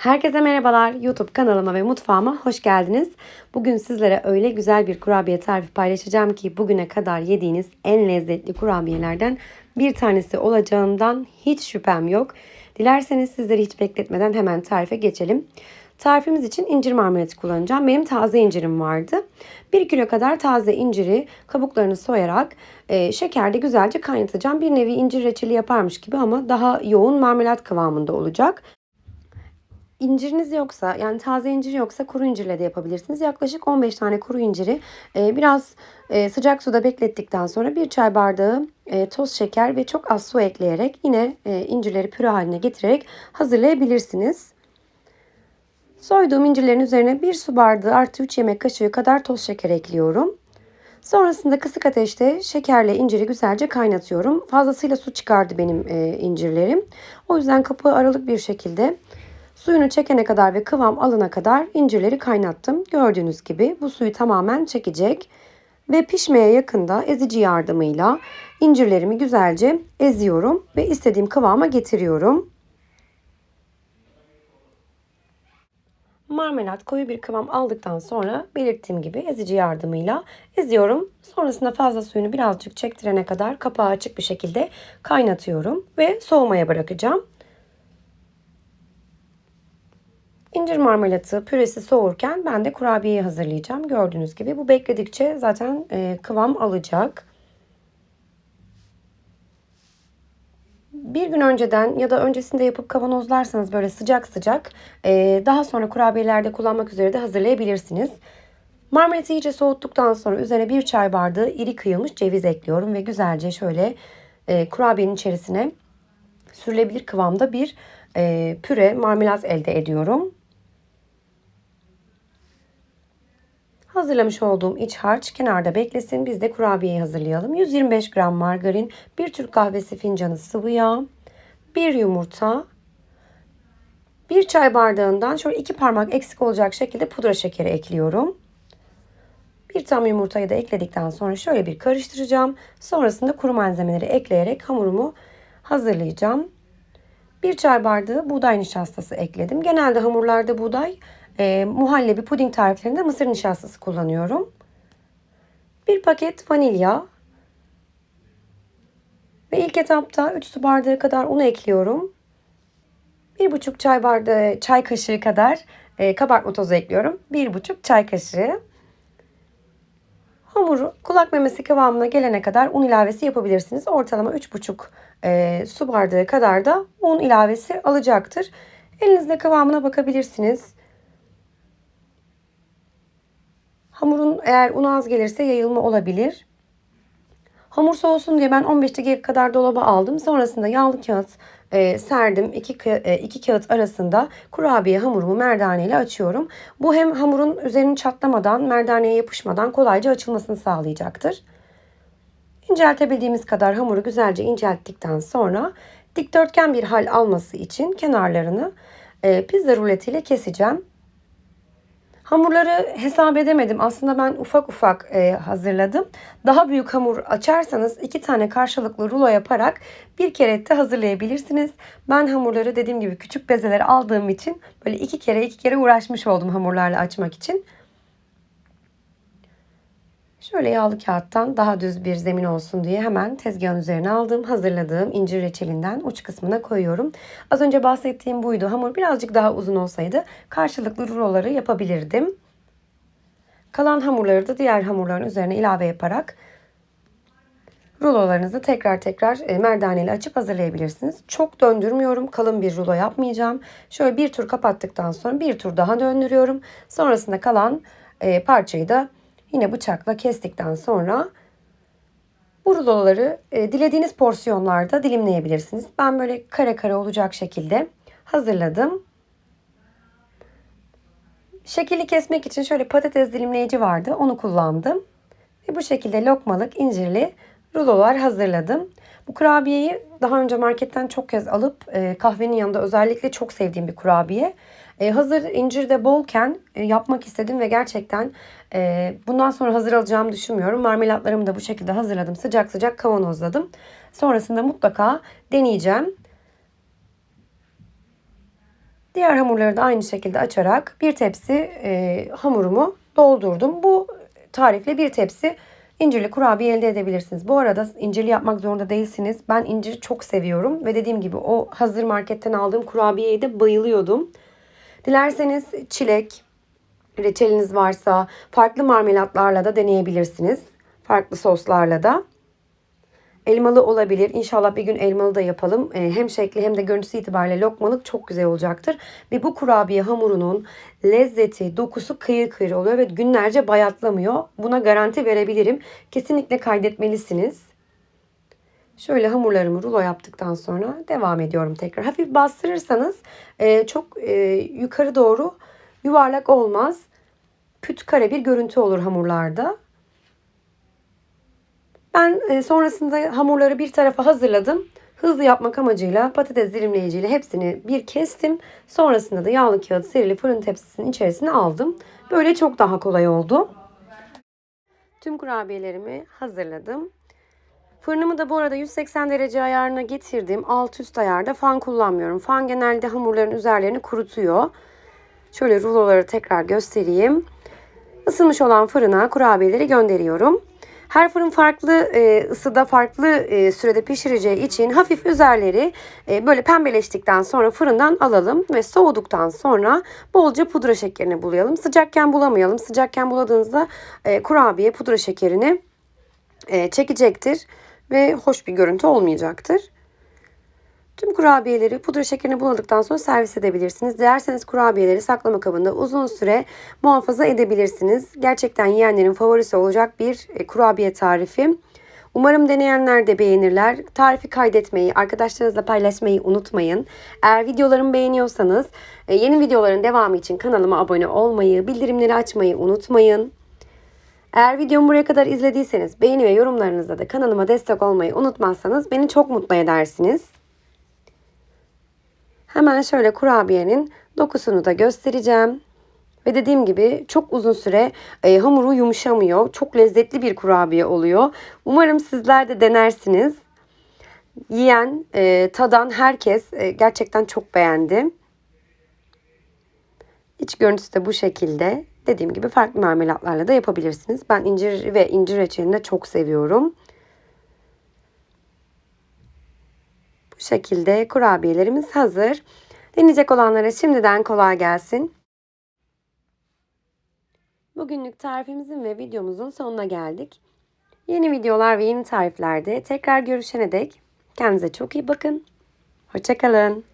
Herkese merhabalar. YouTube kanalıma ve mutfağıma hoş geldiniz. Bugün sizlere öyle güzel bir kurabiye tarifi paylaşacağım ki bugüne kadar yediğiniz en lezzetli kurabiyelerden bir tanesi olacağından hiç şüphem yok. Dilerseniz sizleri hiç bekletmeden hemen tarife geçelim. Tarifimiz için incir marmelatı kullanacağım. Benim taze incirim vardı. 1 kilo kadar taze inciri kabuklarını soyarak e, şekerde güzelce kaynatacağım. Bir nevi incir reçeli yaparmış gibi ama daha yoğun marmelat kıvamında olacak. İnciriniz yoksa yani taze incir yoksa kuru incirle de yapabilirsiniz. Yaklaşık 15 tane kuru inciri e, biraz e, sıcak suda beklettikten sonra bir çay bardağı e, toz şeker ve çok az su ekleyerek yine incirleri püre haline getirerek hazırlayabilirsiniz. Soyduğum incirlerin üzerine bir su bardağı artı 3 yemek kaşığı kadar toz şeker ekliyorum. Sonrasında kısık ateşte şekerle inciri güzelce kaynatıyorum. Fazlasıyla su çıkardı benim incirlerim. O yüzden kapağı aralık bir şekilde Suyunu çekene kadar ve kıvam alana kadar incirleri kaynattım. Gördüğünüz gibi bu suyu tamamen çekecek. Ve pişmeye yakında ezici yardımıyla incirlerimi güzelce eziyorum ve istediğim kıvama getiriyorum. Marmelat koyu bir kıvam aldıktan sonra belirttiğim gibi ezici yardımıyla eziyorum. Sonrasında fazla suyunu birazcık çektirene kadar kapağı açık bir şekilde kaynatıyorum ve soğumaya bırakacağım. İncir marmelatı püresi soğurken ben de kurabiyeyi hazırlayacağım. Gördüğünüz gibi bu bekledikçe zaten e, kıvam alacak. Bir gün önceden ya da öncesinde yapıp kavanozlarsanız böyle sıcak sıcak e, daha sonra kurabiyelerde kullanmak üzere de hazırlayabilirsiniz. Marmelatı iyice soğuttuktan sonra üzerine bir çay bardağı iri kıyılmış ceviz ekliyorum ve güzelce şöyle e, kurabiyenin içerisine sürülebilir kıvamda bir püre marmelat elde ediyorum. Hazırlamış olduğum iç harç kenarda beklesin. Biz de kurabiyeyi hazırlayalım. 125 gram margarin, 1 Türk kahvesi fincanı sıvı yağ, 1 yumurta, 1 çay bardağından şöyle 2 parmak eksik olacak şekilde pudra şekeri ekliyorum. Bir tam yumurtayı da ekledikten sonra şöyle bir karıştıracağım. Sonrasında kuru malzemeleri ekleyerek hamurumu hazırlayacağım. Bir çay bardağı buğday nişastası ekledim. Genelde hamurlarda buğday e, muhallebi puding tariflerinde mısır nişastası kullanıyorum. Bir paket vanilya. Ve ilk etapta 3 su bardağı kadar un ekliyorum. 1,5 çay bardağı çay kaşığı kadar e, kabartma tozu ekliyorum. 1,5 çay kaşığı. Hamuru kulak memesi kıvamına gelene kadar un ilavesi yapabilirsiniz. Ortalama 3,5 e, su bardağı kadar da un ilavesi alacaktır. Elinizle kıvamına bakabilirsiniz. Hamurun eğer un az gelirse yayılma olabilir. Hamur soğusun diye ben 15 dakika kadar dolaba aldım. Sonrasında yağlı kağıt e, serdim. İki, e, iki kağıt arasında kurabiye hamurumu merdane ile açıyorum. Bu hem hamurun üzerini çatlamadan, merdaneye yapışmadan kolayca açılmasını sağlayacaktır. İnceltebildiğimiz kadar hamuru güzelce incelttikten sonra dikdörtgen bir hal alması için kenarlarını e, pizza ruletiyle keseceğim. Hamurları hesap edemedim. Aslında ben ufak ufak e, hazırladım. Daha büyük hamur açarsanız iki tane karşılıklı rulo yaparak bir kere hazırlayabilirsiniz. Ben hamurları dediğim gibi küçük bezeler aldığım için böyle iki kere iki kere uğraşmış oldum hamurlarla açmak için. Şöyle yağlı kağıttan daha düz bir zemin olsun diye hemen tezgahın üzerine aldığım hazırladığım incir reçelinden uç kısmına koyuyorum. Az önce bahsettiğim buydu. Hamur birazcık daha uzun olsaydı karşılıklı ruloları yapabilirdim. Kalan hamurları da diğer hamurların üzerine ilave yaparak rulolarınızı tekrar tekrar e, merdaneyle açıp hazırlayabilirsiniz. Çok döndürmüyorum. Kalın bir rulo yapmayacağım. Şöyle bir tur kapattıktan sonra bir tur daha döndürüyorum. Sonrasında kalan e, parçayı da Yine bıçakla kestikten sonra bu ruloları e, dilediğiniz porsiyonlarda dilimleyebilirsiniz. Ben böyle kare kare olacak şekilde hazırladım. Şekilli kesmek için şöyle patates dilimleyici vardı. Onu kullandım. Ve bu şekilde lokmalık incirli rulolar hazırladım. Bu kurabiyeyi daha önce marketten çok kez alıp e, kahvenin yanında özellikle çok sevdiğim bir kurabiye. E, hazır incir de bolken e, yapmak istedim ve gerçekten e, bundan sonra hazır alacağımı düşünmüyorum. Marmelatlarımı da bu şekilde hazırladım. Sıcak sıcak kavanozladım. Sonrasında mutlaka deneyeceğim. Diğer hamurları da aynı şekilde açarak bir tepsi e, hamurumu doldurdum. Bu tarifle bir tepsi incirli kurabiye elde edebilirsiniz. Bu arada incirli yapmak zorunda değilsiniz. Ben inciri çok seviyorum ve dediğim gibi o hazır marketten aldığım kurabiyeye de bayılıyordum. Dilerseniz çilek, reçeliniz varsa farklı marmelatlarla da deneyebilirsiniz. Farklı soslarla da. Elmalı olabilir. İnşallah bir gün elmalı da yapalım. Ee, hem şekli hem de görüntüsü itibariyle lokmalık çok güzel olacaktır. Ve bu kurabiye hamurunun lezzeti, dokusu kıyır kıyır oluyor ve günlerce bayatlamıyor. Buna garanti verebilirim. Kesinlikle kaydetmelisiniz. Şöyle hamurlarımı rulo yaptıktan sonra devam ediyorum tekrar. Hafif bastırırsanız e, çok e, yukarı doğru yuvarlak olmaz. Püt kare bir görüntü olur hamurlarda. Ben e, sonrasında hamurları bir tarafa hazırladım. Hızlı yapmak amacıyla patates dilimleyiciyle hepsini bir kestim. Sonrasında da yağlı kağıt serili fırın tepsisinin içerisine aldım. Böyle çok daha kolay oldu. Tüm kurabiyelerimi hazırladım. Fırınımı da bu arada 180 derece ayarına getirdim. Alt üst ayarda fan kullanmıyorum. Fan genelde hamurların üzerlerini kurutuyor. Şöyle ruloları tekrar göstereyim. Isınmış olan fırına kurabiyeleri gönderiyorum. Her fırın farklı e, ısıda farklı e, sürede pişireceği için hafif üzerleri e, böyle pembeleştikten sonra fırından alalım ve soğuduktan sonra bolca pudra şekerini bulayalım. Sıcakken bulamayalım. Sıcakken buladığınızda e, kurabiye pudra şekerini e, çekecektir ve hoş bir görüntü olmayacaktır. Tüm kurabiyeleri pudra şekerini buladıktan sonra servis edebilirsiniz. Dilerseniz kurabiyeleri saklama kabında uzun süre muhafaza edebilirsiniz. Gerçekten yiyenlerin favorisi olacak bir e, kurabiye tarifi. Umarım deneyenler de beğenirler. Tarifi kaydetmeyi, arkadaşlarınızla paylaşmayı unutmayın. Eğer videolarımı beğeniyorsanız e, yeni videoların devamı için kanalıma abone olmayı, bildirimleri açmayı unutmayın. Eğer videomu buraya kadar izlediyseniz beğeni ve yorumlarınızla da kanalıma destek olmayı unutmazsanız beni çok mutlu edersiniz. Hemen şöyle kurabiyenin dokusunu da göstereceğim. Ve dediğim gibi çok uzun süre e, hamuru yumuşamıyor. Çok lezzetli bir kurabiye oluyor. Umarım sizler de denersiniz. Yiyen, e, tadan herkes e, gerçekten çok beğendi. İç görüntüsü de bu şekilde. Dediğim gibi farklı marmelatlarla da yapabilirsiniz. Ben incir ve incir reçelini de çok seviyorum. Bu şekilde kurabiyelerimiz hazır. Deneyecek olanlara şimdiden kolay gelsin. Bugünlük tarifimizin ve videomuzun sonuna geldik. Yeni videolar ve yeni tariflerde tekrar görüşene dek kendinize çok iyi bakın. Hoşçakalın.